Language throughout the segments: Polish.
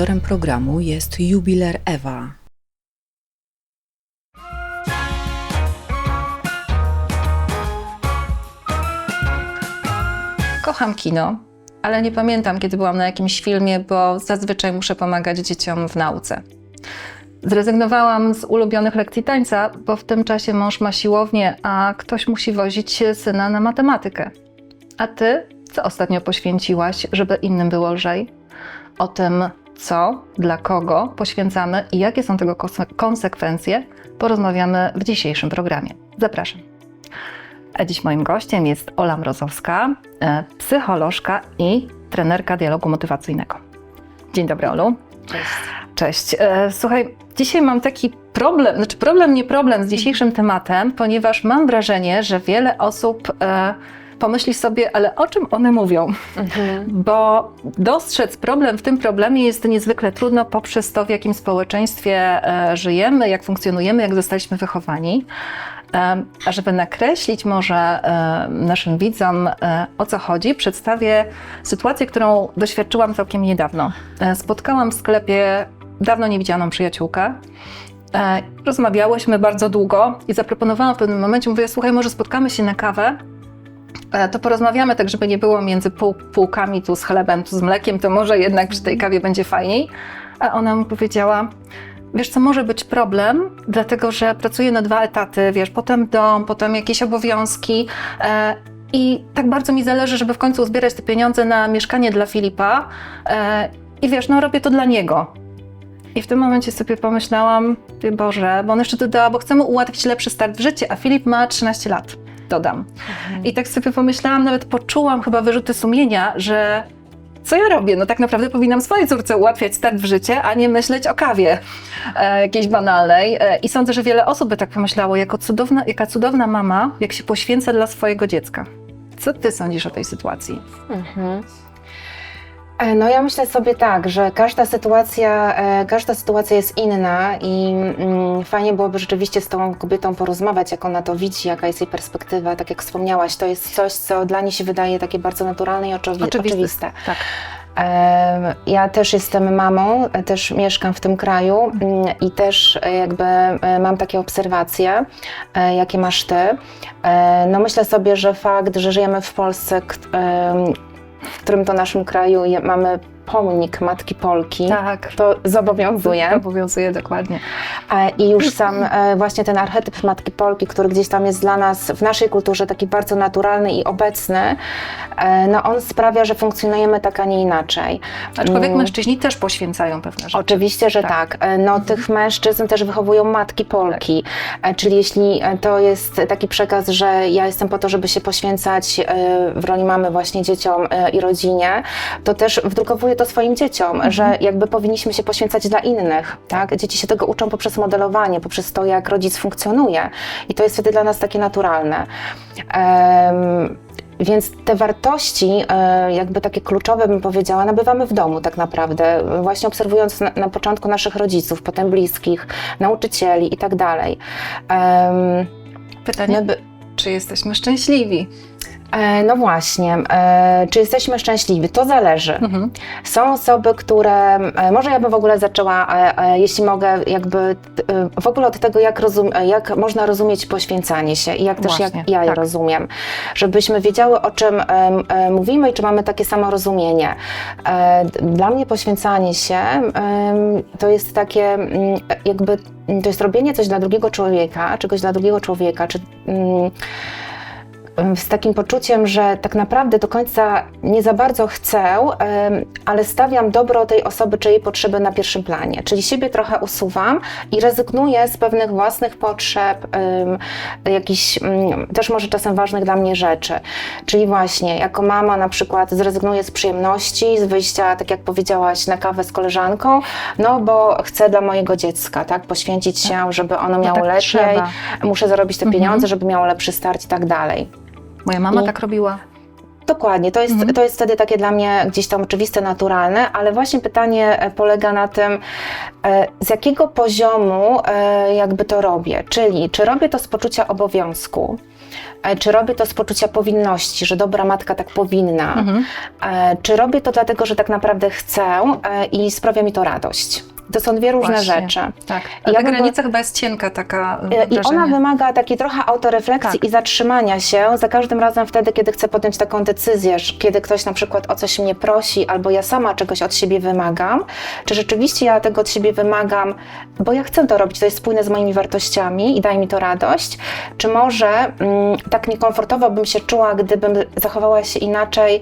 Sponsorem programu jest Jubiler Ewa. Kocham kino, ale nie pamiętam, kiedy byłam na jakimś filmie, bo zazwyczaj muszę pomagać dzieciom w nauce. Zrezygnowałam z ulubionych lekcji tańca, bo w tym czasie mąż ma siłownię, a ktoś musi wozić syna na matematykę. A ty, co ostatnio poświęciłaś, żeby innym było lżej? O tym, co, dla kogo poświęcamy i jakie są tego konse- konsekwencje, porozmawiamy w dzisiejszym programie. Zapraszam. A dziś moim gościem jest Ola Mrozowska, e, psycholożka i trenerka dialogu motywacyjnego. Dzień dobry, Olu. Cześć. Cześć. E, Słuchaj, dzisiaj mam taki problem, znaczy problem, nie problem z dzisiejszym tematem, ponieważ mam wrażenie, że wiele osób e, pomyśli sobie, ale o czym one mówią? Mhm. Bo dostrzec problem w tym problemie jest niezwykle trudno poprzez to, w jakim społeczeństwie e, żyjemy, jak funkcjonujemy, jak zostaliśmy wychowani. A żeby nakreślić może naszym widzom e, o co chodzi, przedstawię sytuację, którą doświadczyłam całkiem niedawno. E, Spotkałam w sklepie dawno niewidzianą przyjaciółkę. Rozmawiałyśmy bardzo długo i zaproponowałam w pewnym momencie, mówię, słuchaj, może spotkamy się na kawę, to porozmawiamy tak, żeby nie było między pół, półkami tu z chlebem, tu z mlekiem, to może jednak przy tej kawie będzie fajniej. A ona mu powiedziała, wiesz co, może być problem, dlatego że pracuję na dwa etaty, wiesz, potem dom, potem jakieś obowiązki e, i tak bardzo mi zależy, żeby w końcu uzbierać te pieniądze na mieszkanie dla Filipa e, i wiesz, no robię to dla niego. I w tym momencie sobie pomyślałam, Boże, bo on jeszcze dodała, bo chcemy ułatwić lepszy start w życie, a Filip ma 13 lat, dodam. I tak sobie pomyślałam, nawet poczułam chyba wyrzuty sumienia, że co ja robię? No tak naprawdę powinnam swojej córce ułatwiać start w życie, a nie myśleć o kawie e, jakiejś banalnej. E, I sądzę, że wiele osób by tak pomyślało, jako cudowna, jaka cudowna mama, jak się poświęca dla swojego dziecka. Co ty sądzisz o tej sytuacji? Mhm. E, No ja myślę sobie tak, że każda sytuacja, e, każda sytuacja jest inna i mm, fajnie byłoby rzeczywiście z tą kobietą porozmawiać, jak ona to widzi, jaka jest jej perspektywa. Tak jak wspomniałaś, to jest coś, co dla niej się wydaje takie bardzo naturalne i oczywi- oczywiste. Tak. E, Ja też jestem mamą, też mieszkam w tym kraju mm, i też e, jakby mam takie obserwacje, jakie masz ty. No myślę sobie, że fakt, że żyjemy w Polsce, w którym to naszym kraju mamy pomnik Matki Polki, Tak. to zobowiązuje. Obowiązuje dokładnie. E, I już sam e, właśnie ten archetyp Matki Polki, który gdzieś tam jest dla nas w naszej kulturze taki bardzo naturalny i obecny, e, no on sprawia, że funkcjonujemy tak, a nie inaczej. Aczkolwiek Mm. mężczyźni też poświęcają pewne rzeczy. Oczywiście, że Tak. tak. No, tych mężczyzn też wychowują matki Polki. E, Czyli jeśli to jest taki przekaz, że ja jestem po to, żeby się poświęcać w roli mamy właśnie dzieciom i rodzinie, to też wdrukowuję to swoim dzieciom, że jakby powinniśmy się poświęcać dla innych. Tak? Dzieci się tego uczą poprzez modelowanie, poprzez to, jak rodzic funkcjonuje. I to jest wtedy dla nas takie naturalne. Em, więc te wartości, e, jakby takie kluczowe, bym powiedziała, nabywamy w domu tak naprawdę, właśnie obserwując na, na początku naszych rodziców, potem bliskich, nauczycieli i tak dalej. Pytanie, by- czy jesteśmy szczęśliwi? E, No właśnie, e, czy jesteśmy szczęśliwi? To zależy. Mhm. Są osoby, które, e, może ja bym w ogóle zaczęła, jeśli mogę, jakby w ogóle od tego, jak, rozum, jak można rozumieć poświęcanie się i jak też Właśnie, jak ja je tak. rozumiem. Żebyśmy wiedziały, o czym mówimy i czy mamy takie samo rozumienie. Dla mnie poświęcanie się to jest takie mm, jakby, to jest robienie coś dla drugiego człowieka, czegoś dla drugiego człowieka, czy mm, z takim poczuciem, że tak naprawdę do końca nie za bardzo chcę, ale stawiam dobro tej osoby czy jej potrzeby na pierwszym planie. Czyli siebie trochę usuwam i rezygnuję z pewnych własnych potrzeb, jakichś mm, też może czasem ważnych dla mnie rzeczy. Czyli właśnie jako mama na przykład zrezygnuję z przyjemności, z wyjścia, tak jak powiedziałaś, na kawę z koleżanką, no bo chcę dla mojego dziecka, tak, poświęcić się, żeby ono miało tak lepiej, trzeba. muszę zarobić te Mhm. pieniądze, żeby miało lepszy start i tak dalej. Moja mama I- tak robiła. dokładnie, to jest, Mhm. to jest wtedy takie dla mnie gdzieś tam oczywiste, naturalne, ale właśnie pytanie e, polega na tym, e, z jakiego poziomu e, jakby to robię, czyli czy robię to z poczucia obowiązku, czy robię to z poczucia powinności, że dobra matka tak powinna, Mhm. czy robię to dlatego, że tak naprawdę chcę i sprawia mi to radość. To są dwie różne Właśnie. rzeczy. Tak. Ja A ta bym- granica chyba jest cienka taka. E, I wrażenie. ona wymaga takiej trochę autorefleksji Tak. i zatrzymania się za każdym razem wtedy, kiedy chcę podjąć taką decyzję, kiedy ktoś na przykład o coś mnie prosi, albo ja sama czegoś od siebie wymagam, czy rzeczywiście ja tego od siebie wymagam, bo ja chcę to robić, to jest spójne z moimi wartościami i daje mi to radość, czy może mm, tak niekomfortowo bym się czuła, gdybym zachowała się inaczej,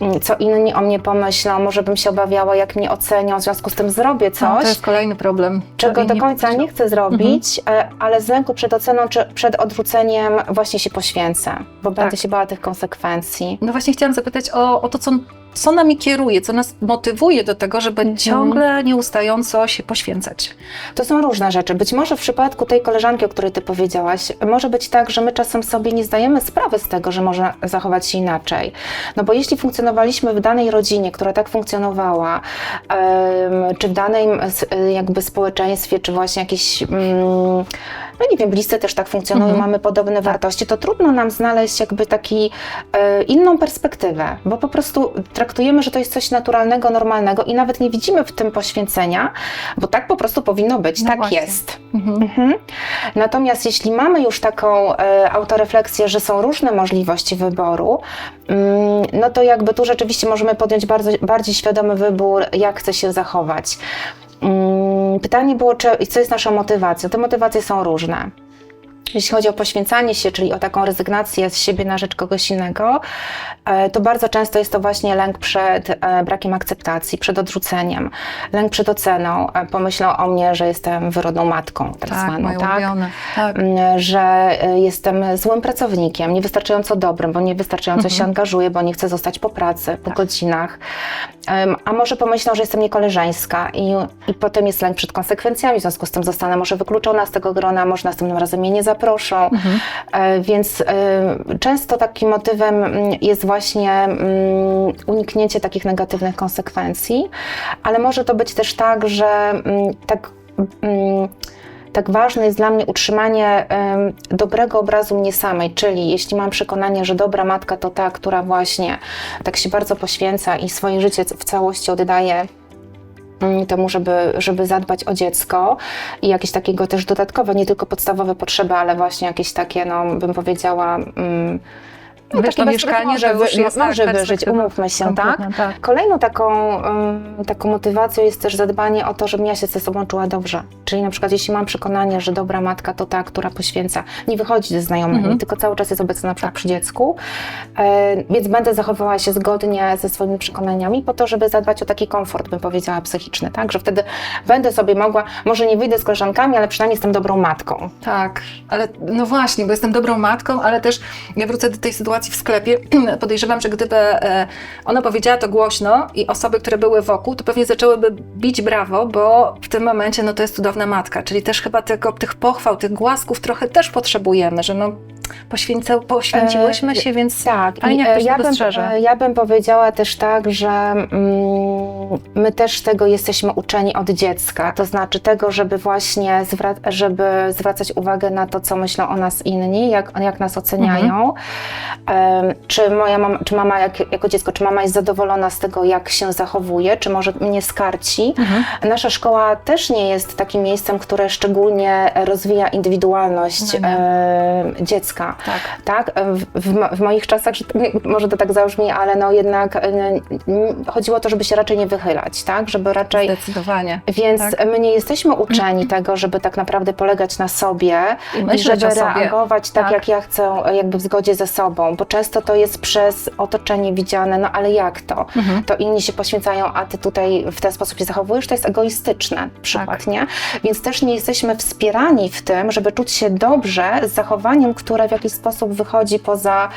mm, co inni o mnie pomyślą, może bym się obawiała, jak mnie ocenią, w związku z tym zrobię coś No, to jest kolejny problem. czego do końca nie chcę zrobić, e, ale z lęku przed oceną czy przed odrzuceniem właśnie się poświęcę, bo będę Tak. się bała tych konsekwencji. No właśnie chciałam zapytać o, o to, co, co nami kieruje, co nas motywuje do tego, żeby Mhm. ciągle nieustająco się poświęcać. To są różne rzeczy. Być może w przypadku tej koleżanki, o której ty powiedziałaś, może być tak, że my czasem sobie nie zdajemy sprawy z tego, że może zachować się inaczej. No bo jeśli funkcjonowaliśmy w danej rodzinie, która tak funkcjonowała, czy w danym s- jakby społeczeństwie, czy właśnie jakieś, mm, no nie wiem, bliscy też tak funkcjonują, Mhm. mamy podobne wartości, to trudno nam znaleźć jakby taki e, inną perspektywę, bo po prostu traktujemy, że to jest coś naturalnego, normalnego i nawet nie widzimy w tym poświęcenia, bo tak po prostu powinno być, No tak właśnie. jest. Mhm. Mhm. Natomiast jeśli mamy już taką e, autorefleksję, że są różne możliwości wyboru, mm, no to jakby tu rzeczywiście możemy podjąć bardzo, bardziej świadomy wybór, jak chcę się zachować. Mm, Pytanie było, co jest naszą motywacją? Te motywacje są różne. Jeśli chodzi o poświęcanie się, czyli o taką rezygnację z siebie na rzecz kogoś innego, e, to bardzo często jest to właśnie lęk przed e, brakiem akceptacji, przed odrzuceniem, lęk przed oceną. E, Pomyślą o mnie, że jestem wyrodną matką, tak, Tak, zwaną, tak? ulubione. Tak. Mm, że jestem złym pracownikiem, niewystarczająco dobrym, bo niewystarczająco Mhm. się angażuję, bo nie chcę zostać po pracy, po Tak. godzinach. A może pomyślą, że jestem niekoleżeńska i, i potem jest lęk przed konsekwencjami, w związku z tym zostanę może wykluczona z tego grona, może następnym razem mnie nie zaproszą. Mhm. E, Więc e, często takim motywem mm, jest właśnie mm, uniknięcie takich negatywnych konsekwencji, ale może to być też tak, że mm, tak. tak ważne jest dla mnie utrzymanie dobrego obrazu mnie samej, czyli jeśli mam przekonanie, że dobra matka to ta, która właśnie tak się bardzo poświęca i swoje życie w całości oddaje temu, żeby, żeby zadbać o dziecko i jakieś takiego też dodatkowe, nie tylko podstawowe potrzeby, ale właśnie jakieś takie, no bym powiedziała, mm, no, takie mieszkanie może, wy- jest może tak, wyżyć, umówmy się, tak? tak. Kolejną taką, ym, taką motywacją jest też zadbanie o to, żebym ja się ze sobą czuła dobrze. Czyli na przykład jeśli mam przekonanie, że dobra matka to ta, która poświęca, nie wychodzi ze znajomymi, Mhm. tylko cały czas jest obecna na przykład przy dziecku, e, więc będę zachowywała się zgodnie ze swoimi przekonaniami po to, żeby zadbać o taki komfort, bym powiedziała, psychiczny, tak? Że wtedy będę sobie mogła, może nie wyjdę z koleżankami, ale przynajmniej jestem dobrą matką. Tak, ale no właśnie, bo jestem dobrą matką, ale też ja wrócę do tej sytuacji w sklepie. Podejrzewam, że gdyby e, ona powiedziała to głośno i osoby, które były wokół, to pewnie zaczęłyby bić brawo, bo w tym momencie no to jest cudowna matka, czyli też chyba tego, tych pochwał, tych głasków trochę też potrzebujemy, że no poświęcę, poświęciłyśmy E, się, więc Tak, Fajnie, jak e, ktoś ja, to bym, dostrzeże. e, ja bym powiedziała też tak, że mm, my też tego jesteśmy uczeni od dziecka, to znaczy tego, żeby właśnie zwra- żeby zwracać uwagę na to, co myślą o nas inni, jak, jak nas oceniają. Em, czy moja mama, czy mama jak, jako dziecko, czy mama jest zadowolona z tego, jak się zachowuje, czy może mnie skarci. Mhm. Nasza szkoła też nie jest takim miejscem, które szczególnie rozwija indywidualność No e, dziecka. Tak. Tak, w, w, w moich czasach, że, może to tak zabrzmi, ale no jednak n- chodziło o to, żeby się raczej nie wychylać, tak, żeby raczej... Zdecydowanie. Więc tak. my nie jesteśmy uczeni tego, żeby tak naprawdę polegać na sobie I myśleć żeby reagować tak, Tak. jak ja chcę, jakby w zgodzie ze sobą, bo często to jest przez otoczenie widziane, no ale jak to? Mhm. To inni się poświęcają, a ty tutaj w ten sposób się zachowujesz, to jest egoistyczne przykład, Tak. nie? Więc też nie jesteśmy wspierani w tym, żeby czuć się dobrze z zachowaniem, które w jakiś sposób wychodzi poza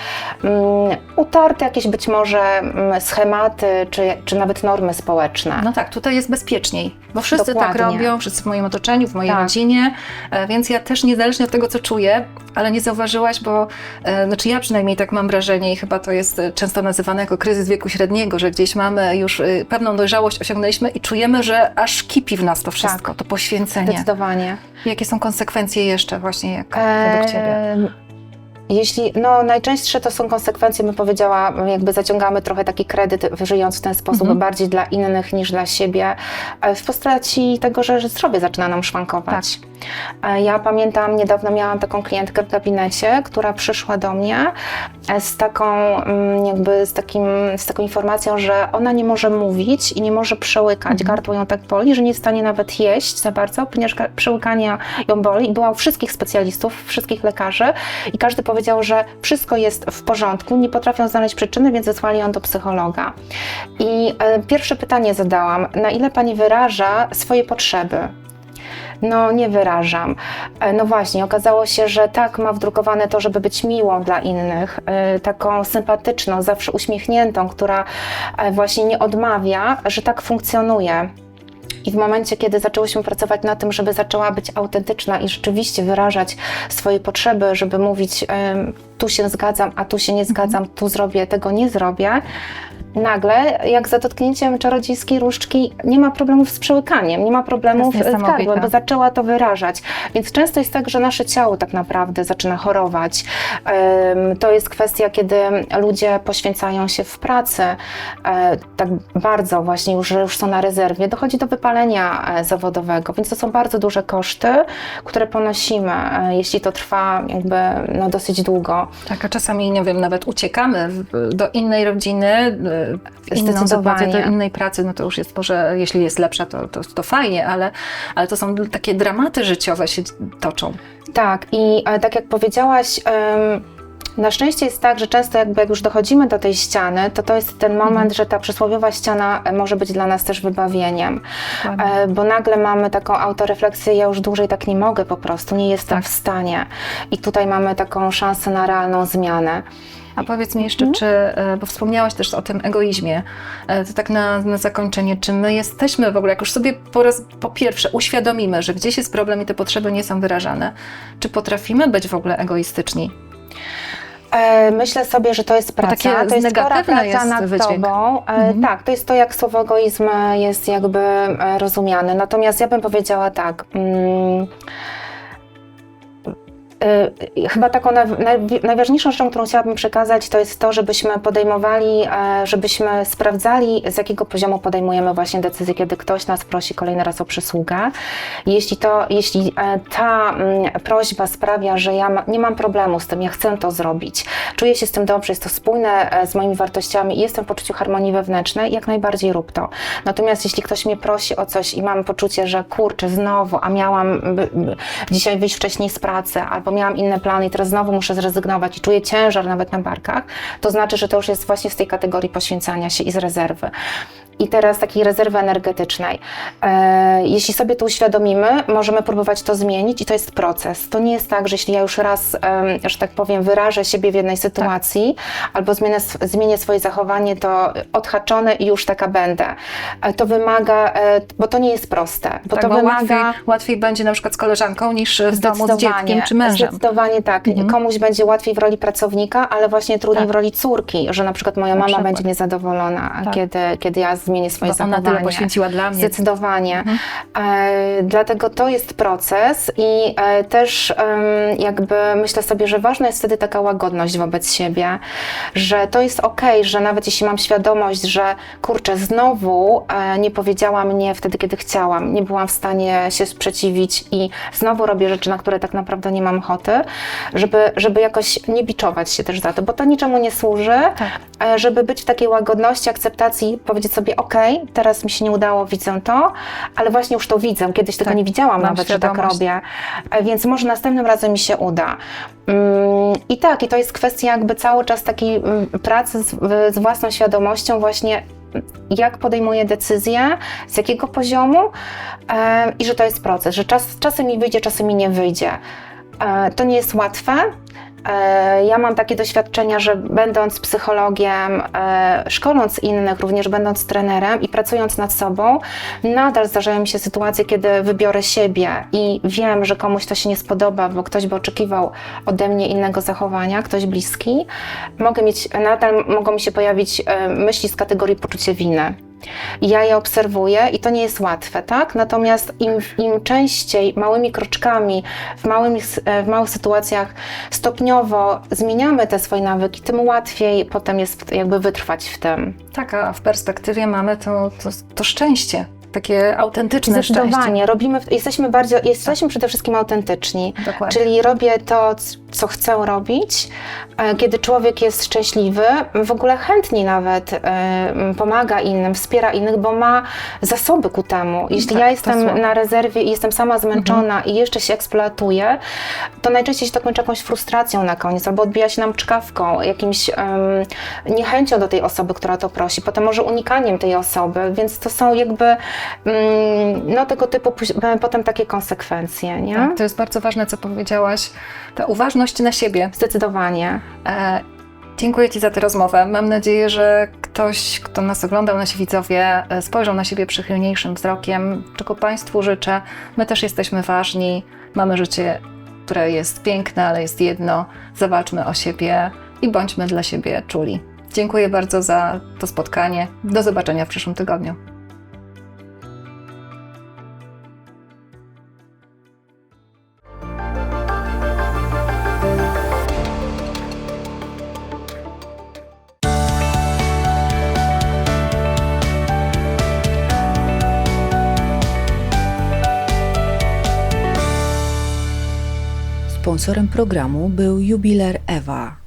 mm, utarte jakieś być może mm, schematy, czy, czy nawet normy społeczne. No tak, tutaj jest bezpieczniej, bo wszyscy tak Dokładnie. robią, wszyscy w moim otoczeniu, w mojej Tak. rodzinie, e, więc ja też niezależnie od tego, co czuję, ale nie zauważyłaś, bo e, znaczy ja przynajmniej tak mam wrażenie i chyba to jest e, często nazywane jako kryzys wieku średniego, że gdzieś mamy już pewną dojrzałość osiągnęliśmy i czujemy, że aż kipi w nas to wszystko, to poświęcenie. Zdecydowanie. Jakie są konsekwencje jeszcze właśnie jak według Ciebie? Jeśli, no najczęstsze to są konsekwencje, bym powiedziała, jakby zaciągamy trochę taki kredyt, żyjąc w ten sposób Mhm. bardziej dla innych niż dla siebie, e, w postaci tego, że zdrowie zaczyna nam szwankować. E, Ja pamiętam, niedawno miałam taką klientkę w gabinecie, która przyszła do mnie e, z taką, mm, jakby z, takim, z taką informacją, że ona nie może mówić i nie może przełykać. Mhm. Gardło ją tak boli, że nie jest w stanie nawet jeść za bardzo, ponieważ przełykanie ją boli. I była u wszystkich specjalistów, wszystkich lekarzy i każdy powiedział, że wszystko jest w porządku, nie potrafią znaleźć przyczyny, więc zesłali ją do psychologa. I e, pierwsze pytanie zadałam, na ile pani wyraża swoje potrzeby? No, nie wyrażam. E, No właśnie, okazało się, że tak ma wdrukowane to, żeby być miłą dla innych, e, taką sympatyczną, zawsze uśmiechniętą, która właśnie nie odmawia, że tak funkcjonuje. I w momencie, kiedy zaczęłyśmy pracować na tym, żeby zaczęła być autentyczna i rzeczywiście wyrażać swoje potrzeby, żeby mówić, tu się zgadzam, a tu się nie zgadzam, tu zrobię, tego nie zrobię, nagle, jak za dotknięciem czarodziejskiej różdżki, nie ma problemów z przełykaniem, nie ma problemów z gardłem, bo zaczęła to wyrażać. Więc często jest tak, że nasze ciało tak naprawdę zaczyna chorować. To jest kwestia, kiedy ludzie poświęcają się w pracy e, tak bardzo właśnie, już, że już są na rezerwie, dochodzi do wypalenia e, zawodowego, więc to są bardzo duże koszty, które ponosimy, e, jeśli to trwa jakby no, dosyć długo. Tak, a czasami, nie wiem, nawet uciekamy do innej rodziny, Zdecydowanie. do innej pracy, no to już jest może, jeśli jest lepsza, to, to, to fajnie, ale, ale to są takie dramaty życiowe się toczą. Tak, i tak jak powiedziałaś, na szczęście jest tak, że często jakby jak już dochodzimy do tej ściany, to to jest ten moment, Mhm. że ta przysłowiowa ściana e, może być dla nas też wybawieniem. E, bo nagle mamy taką autorefleksję, ja już dłużej tak nie mogę po prostu, nie jestem Tak. w stanie. I tutaj mamy taką szansę na realną zmianę. A powiedz mi jeszcze, Mhm. czy, e, bo wspomniałaś też o tym egoizmie, e, to tak na, na zakończenie, czy my jesteśmy w ogóle, jak już sobie po raz po pierwsze uświadomimy, że gdzieś jest problem i te potrzeby nie są wyrażane, czy potrafimy być w ogóle egoistyczni? E, Myślę sobie, że to jest praca, to jest spora praca jest nad wydźwięk. tobą. Mhm. Tak, to jest to, jak słowo egoizm jest jakby rozumiane. Natomiast ja bym powiedziała tak. Mm, Chyba taką naj- naj- najważniejszą rzeczą, którą chciałabym przekazać, to jest to, żebyśmy podejmowali, e, żebyśmy sprawdzali, z jakiego poziomu podejmujemy właśnie decyzję, kiedy ktoś nas prosi kolejny raz o przysługę. Jeśli, to, jeśli e, ta mm, prośba sprawia, że ja nie mam problemu z tym, ja chcę to zrobić, czuję się z tym dobrze, jest to spójne e, z moimi wartościami jestem w poczuciu harmonii wewnętrznej, jak najbardziej rób to. Natomiast jeśli ktoś mnie prosi o coś i mam poczucie, że kurczę, znowu, a miałam dzisiaj wyjść wcześniej z pracy, albo miałam inne plany i teraz znowu muszę zrezygnować i czuję ciężar nawet na barkach, to znaczy, że to już jest właśnie z tej kategorii poświęcania się i z rezerwy. I teraz takiej rezerwy energetycznej. E, jeśli sobie to uświadomimy, możemy próbować to zmienić i to jest proces. To nie jest tak, że jeśli ja już raz, że tak powiem, wyrażę siebie w jednej sytuacji albo zmienię, zmienię swoje zachowanie, to odhaczone i już taka będę. E, to wymaga, e, bo to nie jest proste, bo tak, to bo wymaga... łatwiej, łatwiej będzie na przykład z koleżanką niż w domu z dzieckiem czy mężem. Zdecydowanie tak. Mhm. Komuś będzie łatwiej w roli pracownika, ale właśnie trudniej Tak. w roli córki, że na przykład moja Na mama przykład. będzie niezadowolona, Tak. kiedy, kiedy ja zmienię swoje Bo ona zachowanie. tyle poświęciła dla mnie. Zdecydowanie. Mhm. E, dlatego to jest proces i e, też em, jakby myślę sobie, że ważna jest wtedy taka łagodność wobec siebie, że to jest okej, że nawet jeśli mam świadomość, że kurczę, znowu e, nie powiedziałam nie wtedy, kiedy chciałam, nie byłam w stanie się sprzeciwić i znowu robię rzeczy, na które tak naprawdę nie mam ochoty, żeby, żeby jakoś nie biczować się też za to, bo to niczemu nie służy, Tak. e, żeby być w takiej łagodności, akceptacji, powiedzieć sobie, okej, teraz mi się nie udało, widzę to, ale właśnie już to widzę, kiedyś tego Tak, nie widziałam nawet, że tak świadomość. robię, E, więc może następnym razem mi się uda. Mm, I tak, i to jest kwestia jakby cały czas takiej mm, pracy z, z własną świadomością właśnie, mm, jak podejmuję decyzje, z jakiego poziomu e, i że to jest proces, że czas, czasem mi wyjdzie, czasem mi nie wyjdzie. E, to nie jest łatwe, Ja mam takie doświadczenia, że będąc psychologiem, e, szkoląc innych, również będąc trenerem i pracując nad sobą, nadal zdarzają mi się sytuacje, kiedy wybiorę siebie i wiem, że komuś to się nie spodoba, bo ktoś by oczekiwał ode mnie innego zachowania, ktoś bliski. Mogę mieć, nadal mogą mi się pojawić e, myśli z kategorii poczucie winy. Ja je obserwuję i to nie jest łatwe, tak? Natomiast im, im częściej, małymi kroczkami, w, małymi, w małych sytuacjach stopniowo zmieniamy te swoje nawyki, tym łatwiej potem jest jakby wytrwać w tym. Tak, a w perspektywie mamy to, to, to szczęście, takie autentyczne szczęście. Zdecydowanie. Robimy, jesteśmy bardziej, jesteśmy przede wszystkim autentyczni. Dokładnie. Czyli robię to, co chcę robić. E, Kiedy człowiek jest szczęśliwy, w ogóle chętnie nawet e, pomaga innym, wspiera innych, bo ma zasoby ku temu. Jeśli Tak, ja jestem na rezerwie i jestem sama zmęczona i jeszcze się eksploatuję, to najczęściej się to kończy jakąś frustracją na koniec, albo odbija się nam czkawką, jakimś em, niechęcią do tej osoby, która to prosi, potem może unikaniem tej osoby, więc to są jakby mm, no, tego typu potem takie konsekwencje, nie? Tak, to jest bardzo ważne, co powiedziałaś. Ta uważność na siebie. Zdecydowanie. E, dziękuję Ci za tę rozmowę. Mam nadzieję, że ktoś, kto nas oglądał, nasi widzowie, e, spojrzał na siebie przychylniejszym wzrokiem, czego Państwu życzę. My też jesteśmy ważni, mamy życie, które jest piękne, ale jest jedno. Zawalczmy o siebie i bądźmy dla siebie czuli. Dziękuję bardzo za to spotkanie. Do zobaczenia w przyszłym tygodniu. Sponsorem programu był jubiler Ewa.